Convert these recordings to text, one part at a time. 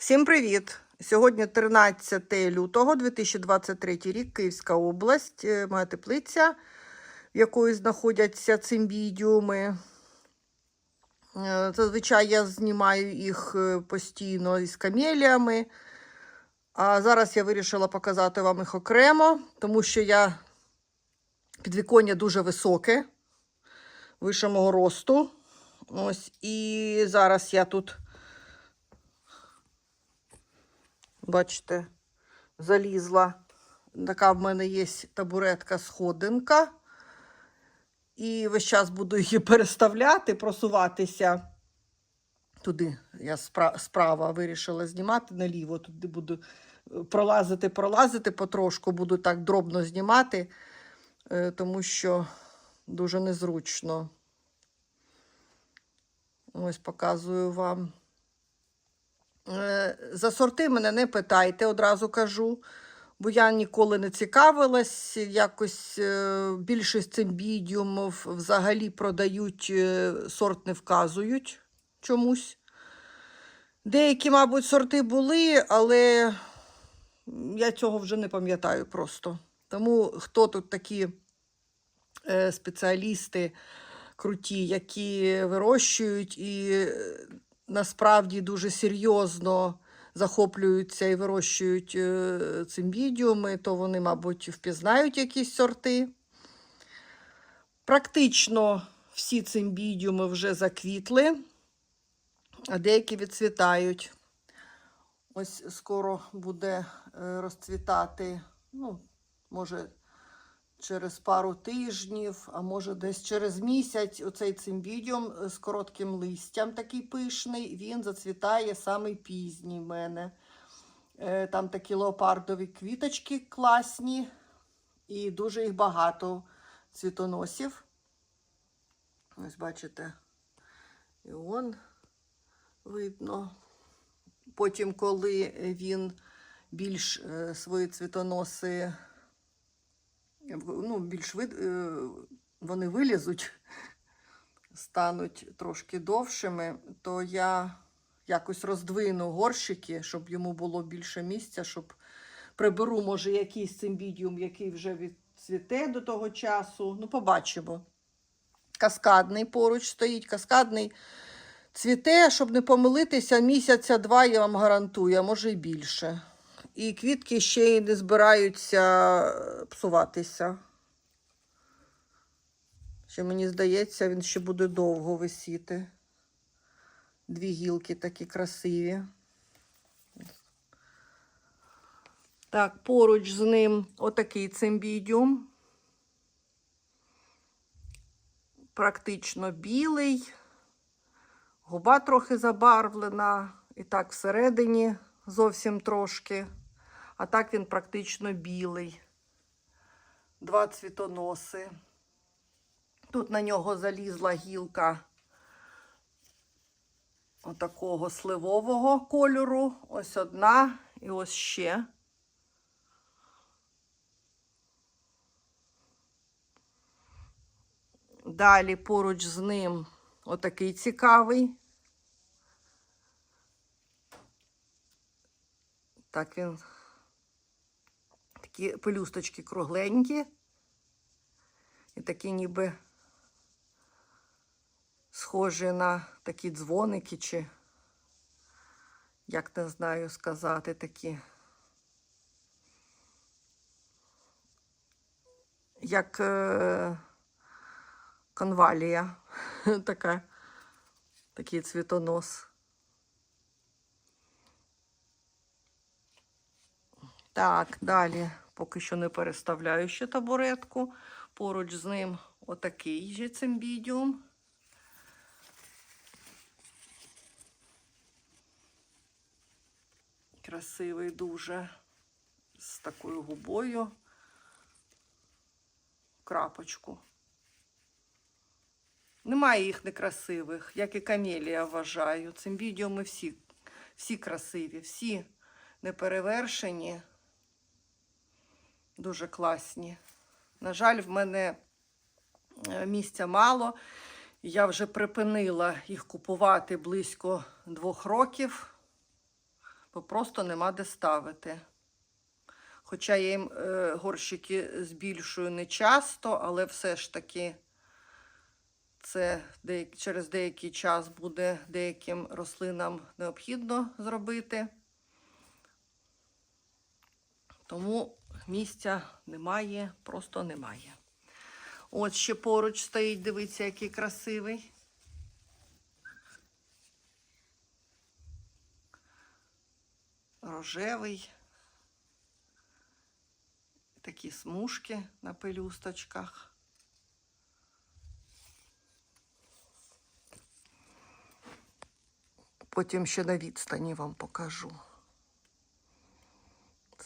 Всім привіт! Сьогодні 13 лютого 2023 рік, Київська область, е, моя теплиця, в якої знаходяться цимбідіуми. Е, Зазвичай я знімаю їх е, постійно із камеліями. А зараз я вирішила показати вам їх окремо, тому що я підвіконня дуже високе, вище мого росту. Ось, і зараз я тут. Бачите, залізла. Така в мене є табуретка сходинка. І весь час буду її переставляти, просуватися. Туди я спра- справа вирішила знімати наліво. Туди буду е, пролазити, пролазити потрошку, буду так дробно знімати, е, тому що дуже незручно. Ось показую вам. Е, За сорти мене не питайте, одразу кажу, бо я ніколи не цікавилась. Якось е, більшість цимбідіумів взагалі продають, е, сорт не вказують чомусь. Деякі, мабуть, сорти були, але я цього вже не пам'ятаю просто. Тому хто тут такі спеціалісти круті, які вирощують і насправді дуже серйозно захоплюються і вирощують е, цимбідіуми, то вони, мабуть, впізнають якісь сорти. Практично всі цимбідіуми вже заквітли, а деякі відцвітають. Ось скоро буде е, розцвітати, ну, може, через пару тижнів, а може десь через місяць оцей цимбідіум з коротким листям такий пишний, він зацвітає самий пізній в мене. Е, Там такі леопардові квіточки класні, і дуже їх багато цвітоносів. Ось бачите, і он видно. Потім, коли він більш е, свої цвітоноси ну, більш вид, е, вони вилізуть, стануть трошки довшими, то я якось роздвину горщики, щоб йому було більше місця, щоб приберу, може, якийсь цимбідіум, який вже відцвіте до того часу. Ну, побачимо. Каскадний поруч стоїть, каскадний цвіте, щоб не помилитися, місяця-два я вам гарантую, а може й більше. І квітки ще й не збираються е, псуватися. Ще мені здається, він ще буде довго висіти. Дві гілки такі красиві. Так, поруч з ним отакий цимбідіум. Практично білий. Губа трохи забарвлена. І так всередині зовсім трошки. А так він практично білий. Два цвітоноси. Тут на нього залізла гілка отакого сливового кольору. Ось одна і ось ще. Далі поруч з ним отакий цікавий. Так він такі пелюсточки кругленькі. І такі ніби схожі на такі дзвоники, чи як не знаю сказати, такі. Як е, конвалія, така, такий цвітонос. Так, далі поки що не переставляю ще табуретку. Поруч з ним отакий же цимбідіум. Красивий дуже, з такою губою. Крапочку. Немає їх некрасивих, як і камелія вважаю. Цимбідіуми всі, всі красиві, всі неперевершені. Дуже класні. На жаль, в мене е, місця мало. Я вже припинила їх купувати близько двох років. бо просто нема де ставити. Хоча я їм е, горщики збільшую не часто, але все ж таки це через деякий час буде деяким рослинам необхідно зробити. Тому місця немає, просто немає. От ще поруч стоїть, дивіться, який красивий. Рожевий. Такі смужки на пелюсточках. Потім ще на відстані вам покажу.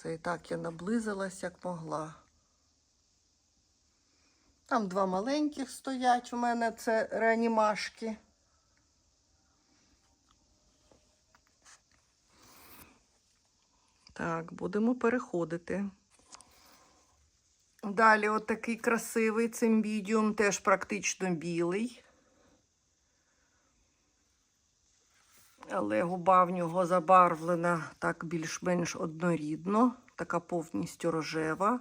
Це і так я наблизилась, як могла. Там два маленьких стоять у мене, це реанімашки. Так, будемо переходити. Далі отакий красивий цимбідіум, теж практично білий. Але губа в нього забарвлена так більш-менш однорідно, така повністю рожева.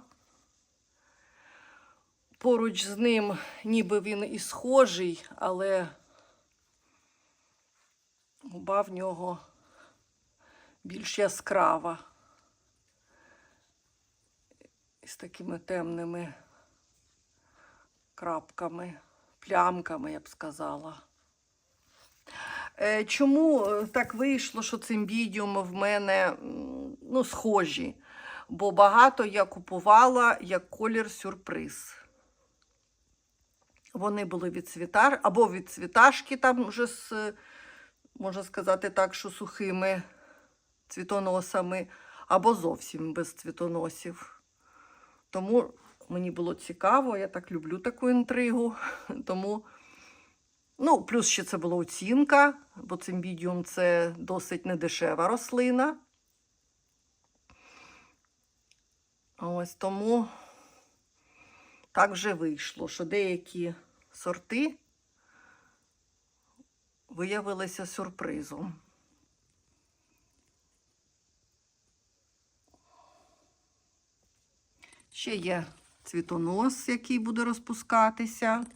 Поруч з ним, ніби він і схожий, але губа в нього більш яскрава. З такими темними крапками, плямками, я б сказала. Е, Чому е, так вийшло, що цимбідіуми в мене ну, схожі? Бо багато я купувала як колір сюрприз. Вони були від цвітар, або від цвіташки, там вже з, е, можна сказати так, що сухими цвітоносами, або зовсім без цвітоносів. Тому мені було цікаво, я так люблю таку інтригу. Тому, ну, плюс ще це була оцінка, бо цимбідіум це досить недешева рослина. Ось тому так вже вийшло, що деякі сорти виявилися сюрпризом. Ще є цвітонос, який буде розпускатися.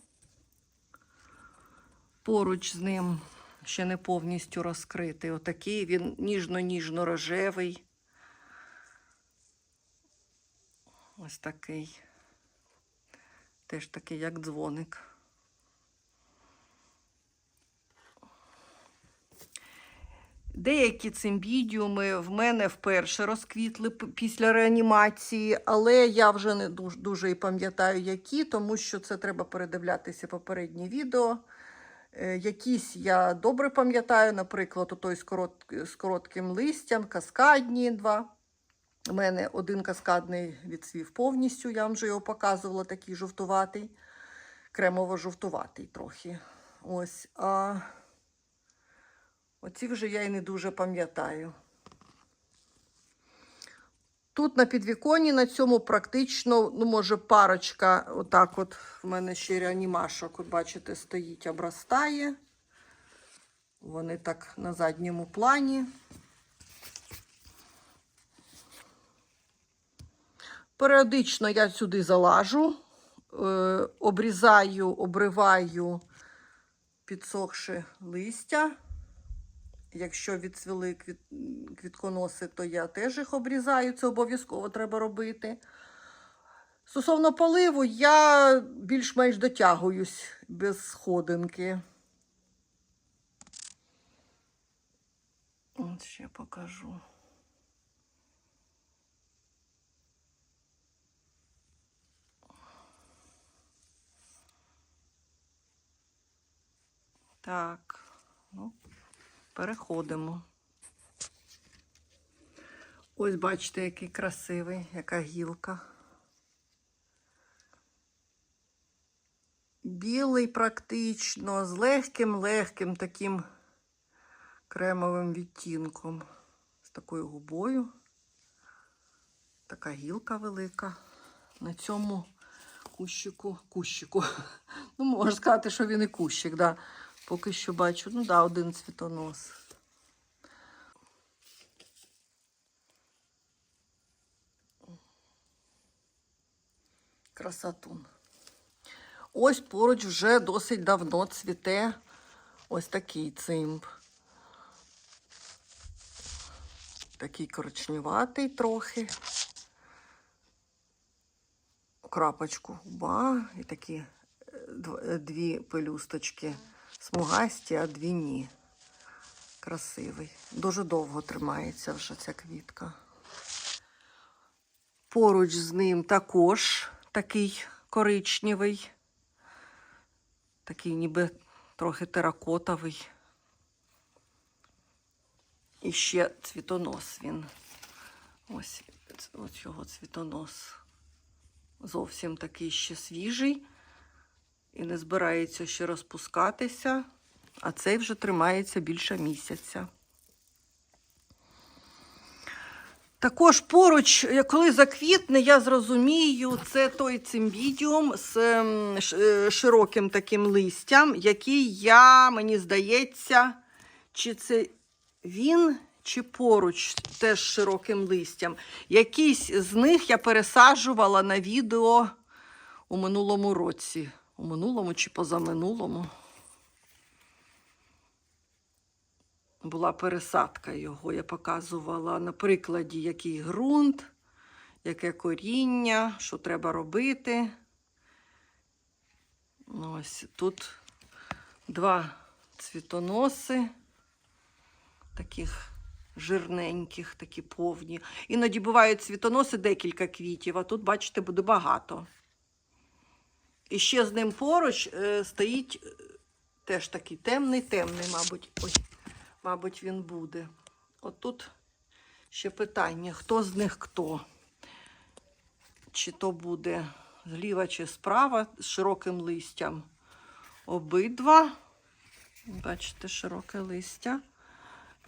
Поруч з ним ще не повністю розкритий. Отакий він ніжно-ніжно-рожевий. Ось такий. Теж такий, як дзвоник. Деякі цимбідіуми в мене вперше розквітли після реанімації, але я вже не дуже, дуже і пам'ятаю, які, тому що це треба передивлятися попереднє відео. Е, Якісь я добре пам'ятаю, наприклад, той з, корот, з коротким листям, каскадні два. У мене один каскадний відсвів повністю, я вам вже його показувала, такий жовтуватий, кремово-жовтуватий трохи. Ось. А оці вже я і не дуже пам'ятаю. Тут на підвіконні на цьому практично, ну, може, парочка, отак от в мене ще реанімашок, от бачите, стоїть, обростає. Вони так на задньому плані. Періодично я сюди залажу, е, обрізаю, обриваю підсохши листя. Якщо відцвіли квіт... квітконоси, то я теж їх обрізаю, це обов'язково треба робити. Стосовно поливу, я більш-менш дотягуюсь без сходинки. От ще покажу. Так, ну, переходимо. Ось бачите, який красивий, яка гілка. Білий практично, з легким-легким таким кремовим відтінком. З такою губою. Така гілка велика. На цьому кущику, кущику. Ну, можна сказати, що він і кущик, да. Поки що бачу, ну да, один цвітонос. Красотун. Ось поруч вже досить давно цвіте ось такий цимб. Такий коричневатий трохи. Крапочку губа і такі е, е, дві пелюсточки смугасті, а дві. Красивий. Дуже довго тримається вже ця квітка. Поруч з ним також такий коричневий, такий ніби трохи теракотовий. І ще цвітонос він. Ось, ось його цвітонос. Зовсім такий ще свіжий і не збирається ще розпускатися, а цей вже тримається більше місяця. Також поруч, е, коли заквітне, я зрозумію, це той цимбідіум з ем, е, широким таким листям, який я, мені здається, чи це він, чи поруч теж широким листям. Якийсь з них я пересаджувала на відео у минулому році. У минулому чи позаминулому. була пересадка його. Я показувала на прикладі, який ґрунт, яке коріння, що треба робити. Ось тут два цвітоноси, таких жирненьких, такі повні. Іноді бувають цвітоноси декілька квітів, а тут, бачите, буде багато. І ще з ним поруч е, стоїть е, теж такий темний, темний, мабуть. Ой, мабуть, він буде. От тут ще питання, хто з них хто? Чи то буде зліва чи справа з широким листям. Обидва. Бачите, широке листя.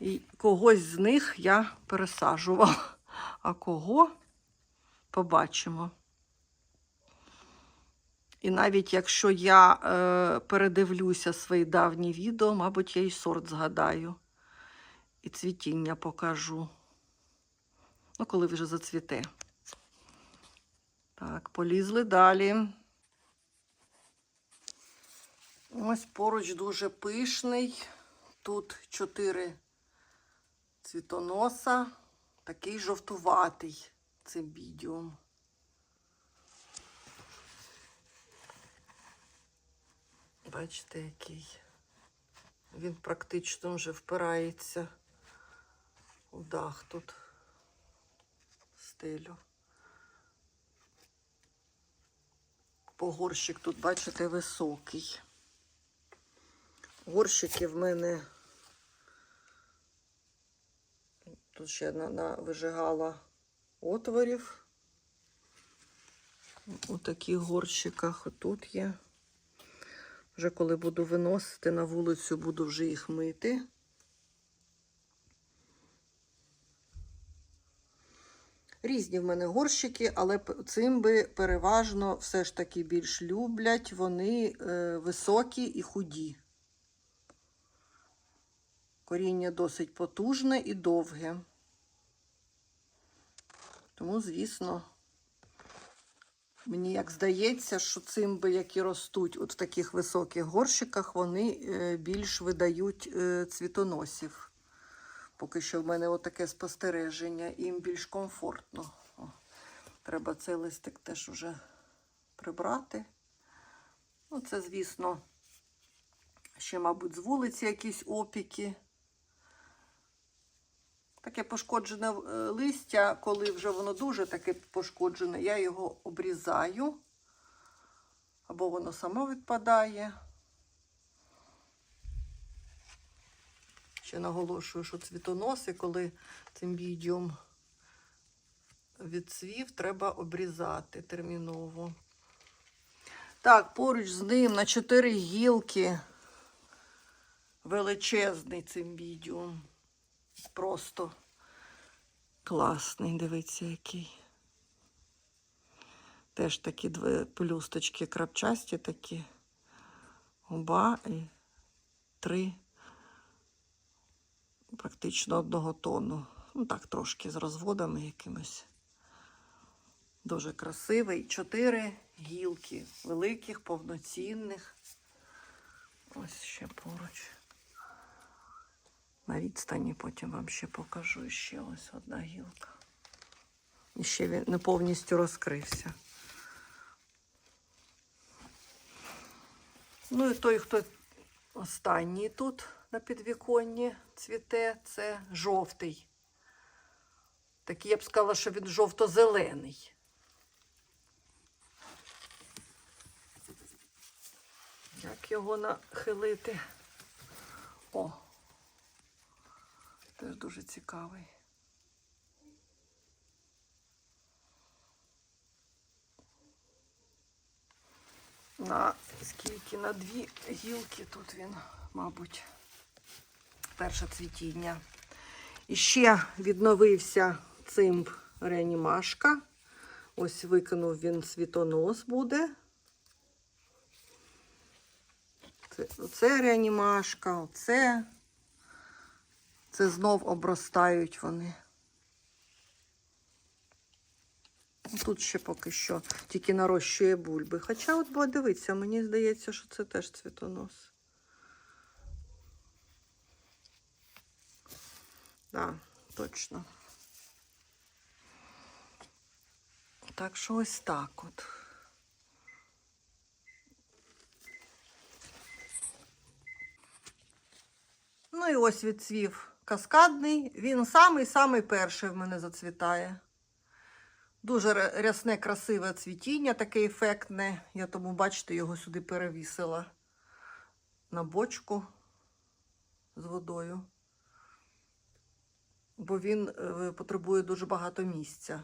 І когось з них я пересаджувала. А кого побачимо. І навіть якщо я е, передивлюся свої давні відео, мабуть, я і сорт згадаю. І цвітіння покажу. Ну, коли вже зацвіте. Так, полізли далі. Ось поруч дуже пишний. Тут чотири цвітоноса. Такий жовтуватий цимбідіум. Бачите, який. Він практично вже впирається у дах тут стелю. Погорщик тут, бачите, високий. Горщики в мене тут ще на, на вижигала отворів. У таких горщиках отут є. Вже коли буду виносити на вулицю, буду вже їх мити. Різні в мене горщики, але п- цимби переважно все ж таки більш люблять. Вони е, високі і худі. Коріння досить потужне і довге. Тому, звісно, Мені як здається, що цимби, які ростуть от в таких високих горщиках, вони е, більш видають е, цвітоносів. Поки що в мене отаке спостереження, їм більш комфортно. О, треба цей листик теж уже прибрати. Ну, це, звісно, ще, мабуть, з вулиці якісь опіки. Таке пошкоджене е, листя, коли вже воно дуже таке пошкоджене, я його обрізаю, або воно само відпадає. Ще наголошую, що цвітоноси, коли цимбідіум відцвів, треба обрізати терміново. Так, поруч з ним на чотири гілки величезний цимбідіум. Просто класний, дивіться, який. Теж такі дві пелюсточки крапчасті такі. Губа і три практично одного тону. Ну так, трошки з розводами якимось. Дуже красивий. Чотири гілки, великих, повноцінних. Ось ще поруч. На відстані потім вам ще покажу. Ще ось одна гілка. І ще він не повністю розкрився. Ну і той, хто останній тут на підвіконні цвіте, це жовтий. Такий я б сказала, що він жовто-зелений. Як його нахилити? О, теж дуже цікавий. На скільки? На дві гілки тут він, мабуть, перше цвітіння. І ще відновився цимб реанімашка. Ось викинув він світонос буде. Це, оце реанімашка, оце. Це знов обростають вони. Тут ще поки що тільки нарощує бульби. Хоча, от бо дивіться, мені здається, що це теж цвітонос. Так, да, точно. Так що ось так от. Ну і ось відцвів каскадний. Він самий-самий перший в мене зацвітає. Дуже рясне, красиве цвітіння, таке ефектне. Я тому, бачите, його сюди перевісила на бочку з водою. Бо він е, потребує дуже багато місця.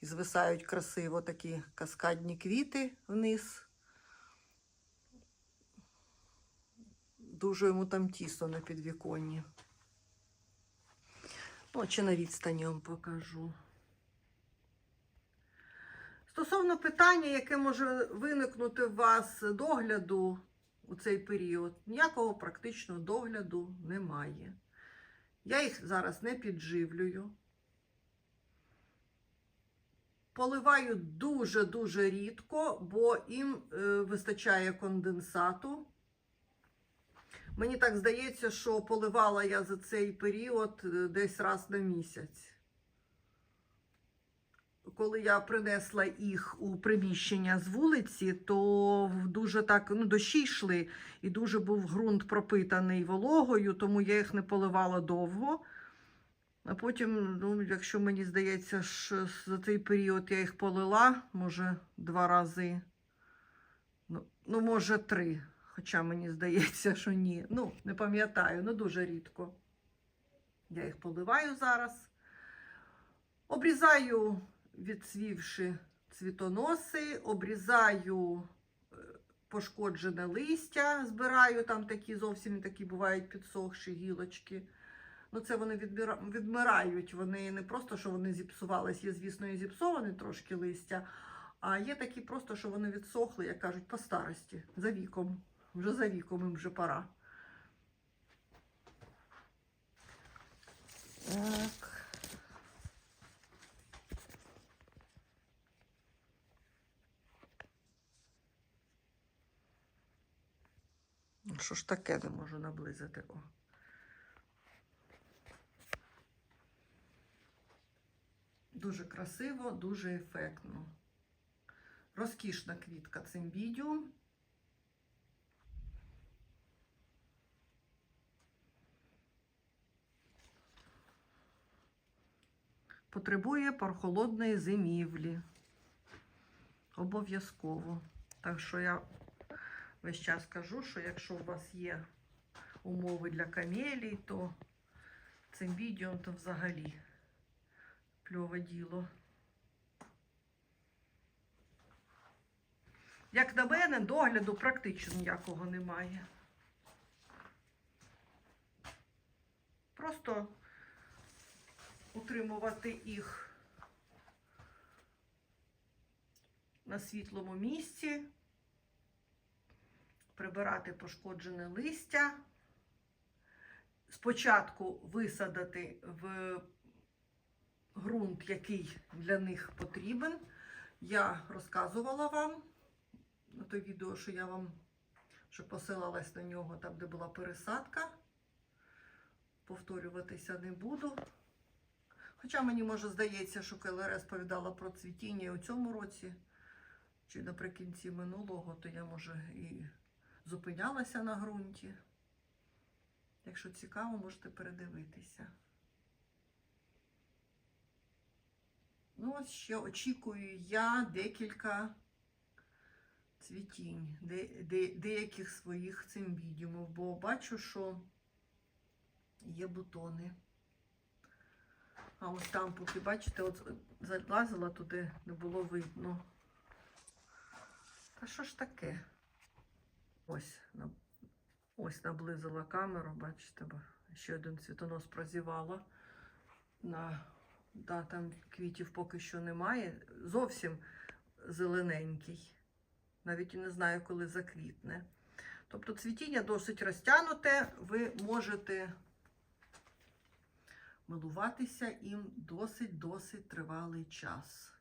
І звисають красиво такі каскадні квіти вниз. Дуже йому там тісно на підвіконні. Чи на відстані вам покажу. Стосовно питання, яке може виникнути у вас догляду у цей період, ніякого практичного догляду немає. Я їх зараз не підживлюю. Поливаю дуже-дуже рідко, бо їм е, вистачає конденсату. Мені так здається, що поливала я за цей період е, десь раз на місяць. Коли я принесла їх у приміщення з вулиці, то дуже так ну, дощі йшли, і дуже був ґрунт пропитаний вологою, тому я їх не поливала довго. А потім, ну, якщо мені здається, що за цей період я їх полила, може, два рази. Ну, ну може, три. Хоча мені здається, що ні. Ну, не пам'ятаю, ну дуже рідко. Я їх поливаю зараз. Обрізаю, відцвівши цвітоноси, обрізаю е, пошкоджене листя, збираю там такі зовсім такі бувають підсохші гілочки. Ну, це вони відбира- відмирають. Вони не просто, що вони зіпсувались, є, звісно, і зіпсовані трошки листя, а є такі просто, що вони відсохли, як кажуть, по старості, за віком. Вже за віком їм вже пора. Так. Ну, Що ж таке не можу наблизити? О. Дуже красиво, дуже ефектно. Розкішна квітка цимбідіум. Потребує прохолодної зимівлі. Обов'язково. Так що я весь час кажу, що якщо у вас є умови для камелій, то цимбідіум то взагалі кльове діло. Як на мене, догляду практично ніякого немає. Просто утримувати їх на світлому місці, прибирати пошкоджене листя, спочатку висадити в ґрунт, який для них потрібен, я розказувала вам на той відео, що я вам що посилалась на нього, там, де була пересадка. Повторюватися не буду. Хоча мені може здається, що коли розповідала про цвітіння у цьому році, чи наприкінці минулого, то я, може, і зупинялася на ґрунті. Якщо цікаво, можете передивитися. Ну, ось ще очікую я декілька цвітінь, де, де, деяких своїх цимбідіумів, бо бачу, що є бутони. А ось там, поки бачите, от залазила туди, не було видно. Та що ж таке? Ось, ось наблизила камеру, бачите, ще один цвітонос прозівала. На, да, там квітів поки що немає. Зовсім зелененький. Навіть і не знаю, коли заквітне. Тобто цвітіння досить розтягнуте, ви можете милуватися їм досить-досить тривалий час.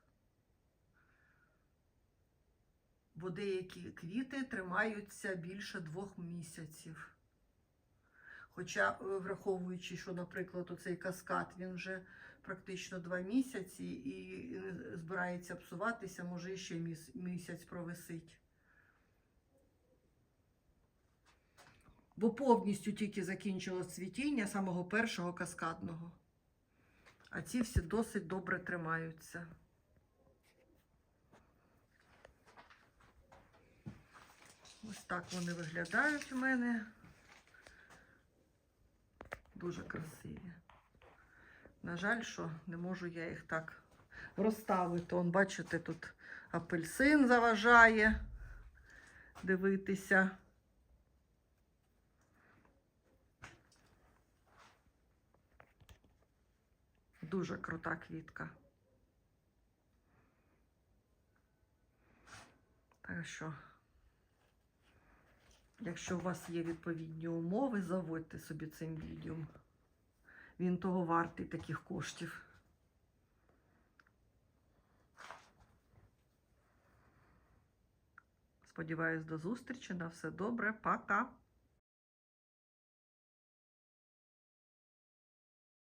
Бо деякі квіти тримаються більше двох місяців. Хоча, е, враховуючи, що, наприклад, оцей каскад, він вже практично два місяці і е, збирається псуватися, може ще місяць провисить. Бо повністю тільки закінчилось цвітіння самого першого каскадного. А ці всі досить добре тримаються. Ось так вони виглядають у мене. Дуже красиві. На жаль, що не можу я їх так розставити. Он, бачите, тут апельсин заважає дивитися. Дуже крута квітка. Так що, якщо у вас є відповідні умови, заводьте собі цим відео. Він того вартий таких коштів. Сподіваюсь, до зустрічі. На все добре. Пока.